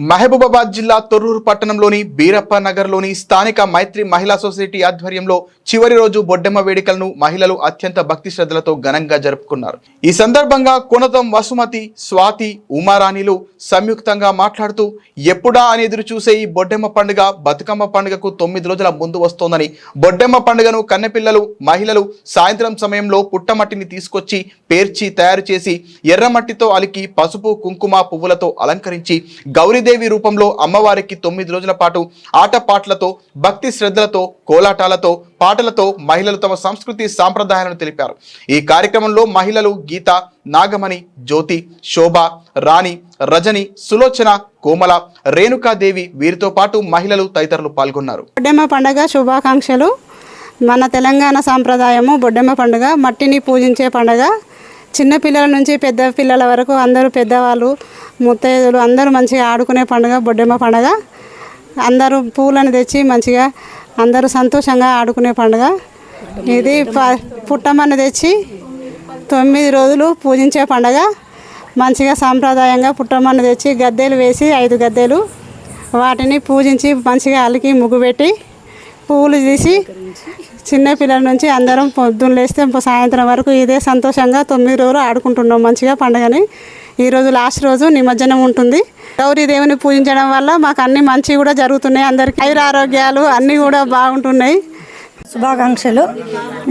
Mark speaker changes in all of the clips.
Speaker 1: మహబూబాబాద్ జిల్లా తొర్రూరు పట్టణంలోని బీరప్ప నగర్లోని స్థానిక మైత్రి మహిళా సొసైటీ ఆధ్వర్యంలో చివరి రోజు బొడ్డెమ్మ వేడుకలను మహిళలు అత్యంత భక్తి శ్రద్ధలతో ఘనంగా జరుపుకున్నారు. ఈ సందర్భంగా కొనతం వసుమతి స్వాతి ఉమారాణిలు సంయుక్తంగా మాట్లాడుతూ ఎప్పుడా అని ఎదురు చూసే ఈ బొడ్డెమ్మ పండుగ బతుకమ్మ పండుగకు తొమ్మిది రోజుల ముందు వస్తోందని బొడ్డెమ్మ పండుగను కన్నెపిల్లలు మహిళలు సాయంత్రం సమయంలో పుట్టమట్టిని తీసుకొచ్చి పేర్చి తయారు చేసి ఎర్రమట్టితో అలికి పసుపు కుంకుమ పువ్వులతో అలంకరించి గౌరీదేవి రూపంలో అమ్మవారికి తొమ్మిది రోజుల పాటు ఆటపాటలతో భక్తి శ్రద్ధలతో కోలాటాలతో పాటలతో మహిళలు తమ సంస్కృతి సాంప్రదాయాలను తెలిపారు. ఈ కార్యక్రమంలో మహిళలు గీత నాగమణి జ్యోతి శోభ రాణి రజని సులోచన కోమల రేణుకాదేవి వీరితో పాటు మహిళలు తదితరులు పాల్గొన్నారు.
Speaker 2: బొడ్డెమ్మ పండుగ శుభాకాంక్షలు. మన తెలంగాణ సాంప్రదాయము బొడ్డెమ్మ పండుగ మట్టిని పూజించే పండుగ. చిన్న పిల్లల నుంచి పెద్ద పిల్లల వరకు అందరూ పెద్దవాళ్ళు ముత్తైదులు అందరూ మంచిగా ఆడుకునే పండుగ బొడ్డెమ్మ పండుగ. అందరూ పూలను తెచ్చి మంచిగా అందరూ సంతోషంగా ఆడుకునే పండుగ. ఇది ప- తెచ్చి తొమ్మిది రోజులు పూజించే పండుగ. మంచిగా సాంప్రదాయంగా పుట్టమ్మను తెచ్చి గద్దెలు వేసి ఐదు గద్దెలు వాటిని పూజించి మంచిగా అలికి ముగ్గు పెట్టి పువ్వులు తీసి చిన్నపిల్లల నుంచి అందరం పొద్దున్న లేస్తే సాయంత్రం వరకు ఇదే సంతోషంగా తొమ్మిది రోజులు ఆడుకుంటున్నాం మంచిగా పండుగని. ఈరోజు లాస్ట్ రోజు నిమజ్జనం ఉంటుంది. గౌరీ దేవుని పూజించడం వల్ల మాకు అన్ని మంచి కూడా జరుగుతున్నాయి. అందరికీ ఆయుర ఆరోగ్యాలు అన్నీ కూడా బాగుంటున్నాయి.
Speaker 3: శుభాకాంక్షలు.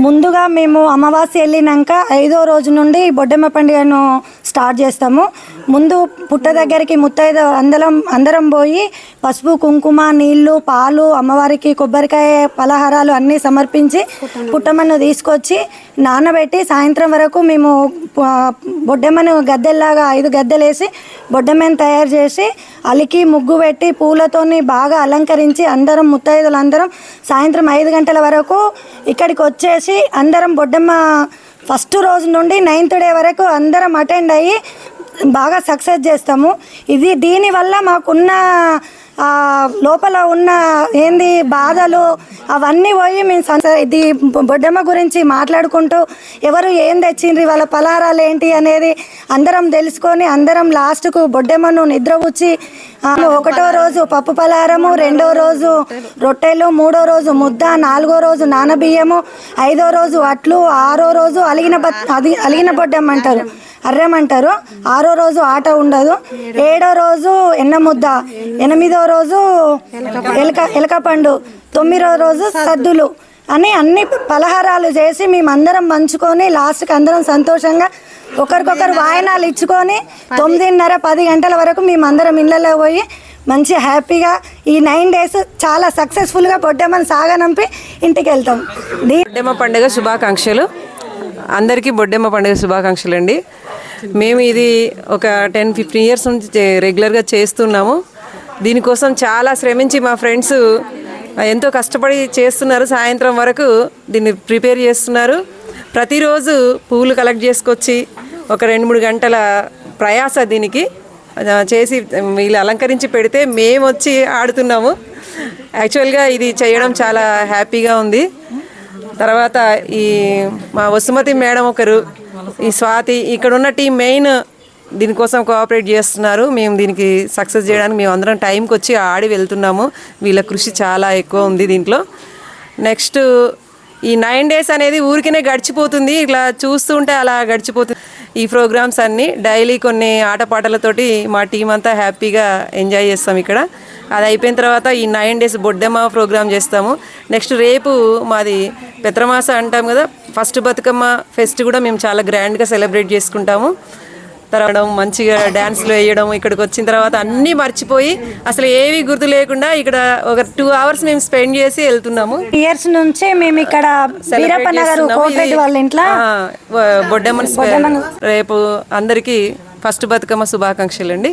Speaker 3: ముందుగా మేము అమావాస్య వెళ్ళినాక ఐదో రోజు నుండి బొడ్డమ్మ పండుగను స్టార్ట్ చేస్తాము. ముందు పుట్ట దగ్గరికి ముత్తైదు అందరం అందరం పోయి పసుపు కుంకుమ నీళ్ళు పాలు అమ్మవారికి కొబ్బరికాయ పలహారాలు అన్నీ సమర్పించి పుట్టమ్మను తీసుకొచ్చి నానబెట్టి సాయంత్రం వరకు మేము బొడ్డమ్మను బొడ్డెమ్మను గద్దెల్లాగా ఐదు గద్దెలేసి బొడ్డమ్మను తయారు చేసి అలికి ముగ్గు పెట్టి పూలతోని బాగా అలంకరించి అందరం ముత్తైదులందరం సాయంత్రం ఐదు గంటల వరకు ఇక్కడికి వచ్చేసి అందరం బొడ్డమ్మ ఫస్ట్ రోజు నుండి నైన్త్ డే వరకు అందరం అటెండ్ అయ్యి బాగా సక్సెస్ చేస్తాము. ఇది దీనివల్ల మాకున్న లోపల ఉన్న ఏంది బాధలు అవన్నీ పోయి మేము సంత- ఇది బొడ్డమ్మ గురించి మాట్లాడుకుంటూ ఎవరు ఏం తెచ్చిండ్రి వాళ్ళ పలహారాలు ఏంటి అనేది అందరం తెలుసుకొని అందరం లాస్ట్కు బొడ్డమ్మను నిద్ర వచ్చి ఒకటో రోజు పప్పు పలహారము రెండో రోజు రొట్టెలు మూడో రోజు ముద్ద నాలుగో రోజు నానబియ్యము ఐదో రోజు అట్లు ఆరో రోజు అలిగిన బత్ అది అలిగిన బొడ్డమ్మ అంటారు. అర్రమంటారు. ఆరో రోజు ఆట ఉండదు. ఏడో రోజు ఎన్న ముద్ద ఎనిమిదో రోజు ఎలక ఎలక పండు. తొమ్మిదో రోజు సద్దులు అని అన్ని పలహారాలు చేసి మేమందరం పంచుకొని లాస్ట్కి అందరం సంతోషంగా ఒకరికొకరు వాయనాలు ఇచ్చుకొని తొమ్మిదిన్నర పది గంటల వరకు మేమందరం ఇళ్ళలో పోయి మంచి హ్యాపీగా ఈ నైన్ డేస్ చాలా సక్సెస్ఫుల్గా బొడ్డమ్మని సాగనంపి ఇంటికి వెళ్తాం దీ
Speaker 4: బొడ్డెమ్మ పండుగ శుభాకాంక్షలు. అందరికీ బొడ్డెమ్మ పండుగ శుభాకాంక్షలు అండి మేము ఇది ఒక టెన్ ఫిఫ్టీన్ ఇయర్స్ నుంచి రెగ్యులర్గా చేస్తున్నాము. దీనికోసం చాలా శ్రమించి మా ఫ్రెండ్స్ ఎంతో కష్టపడి చేస్తున్నారు. సాయంత్రం వరకు దీన్ని ప్రిపేర్ చేస్తున్నారు. ప్రతిరోజు పువ్వులు కలెక్ట్ చేసుకొచ్చి ఒక రెండు మూడు గంటల ప్రయాస దీనికి. చేసి వీళ్ళు అలంకరించి పెడితే మేము వచ్చి ఆడుతున్నాము. యాక్చువల్గా ఇది చేయడం చాలా హ్యాపీగా ఉంది. తర్వాత ఈ మా వసుమతి మేడం ఒకరు ఈ స్వాతి ఇక్కడ ఉన్న టీం మెయిన్ దీనికోసం కోఆపరేట్ చేస్తున్నారు. మేము దీనికి సక్సెస్ చేయడానికి మేము అందరం టైంకి వచ్చి ఆడి వెళ్తున్నాము. వీళ్ళ కృషి చాలా ఎక్కువ ఉంది దీంట్లో. నెక్స్ట్ ఈ నైన్ డేస్ అనేది ఊరికనే గడిచిపోతుంది. ఇట్లా చూస్తుంటే అలా గడిచిపోతుంది. ఈ ప్రోగ్రామ్స్ అన్నీ డైలీ కొన్ని ఆటపాటలతోటి మా టీం అంతా హ్యాపీగా ఎంజాయ్ చేస్తాం ఇక్కడ. అది అయిపోయిన తర్వాత ఈ నైన్ డేస్ బొడ్డెమ్మ ప్రోగ్రామ్ చేస్తాము. నెక్స్ట్ రేపు మాది పెత్రమాస అంటాం కదా ఫస్ట్ బతుకమ్మ ఫెస్ట్ కూడా మేము చాలా గ్రాండ్గా సెలబ్రేట్ చేసుకుంటాము. తర్వాత మంచిగా డ్యాన్స్లు వేయడం ఇక్కడికి వచ్చిన తర్వాత అన్నీ మర్చిపోయి అసలు ఏవి గుర్తు లేకుండా ఇక్కడ ఒక టూ అవర్స్ మేము స్పెండ్ చేసి వెళ్తున్నాము.
Speaker 3: ఇయర్స్ నుంచే మేము ఇక్కడ వాళ్ళ ఇంట్లో.
Speaker 4: బొడ్డెమ్మని స్పె- రేపు అందరికీ ఫస్ట్ బతుకమ్మ శుభాకాంక్షలు అండి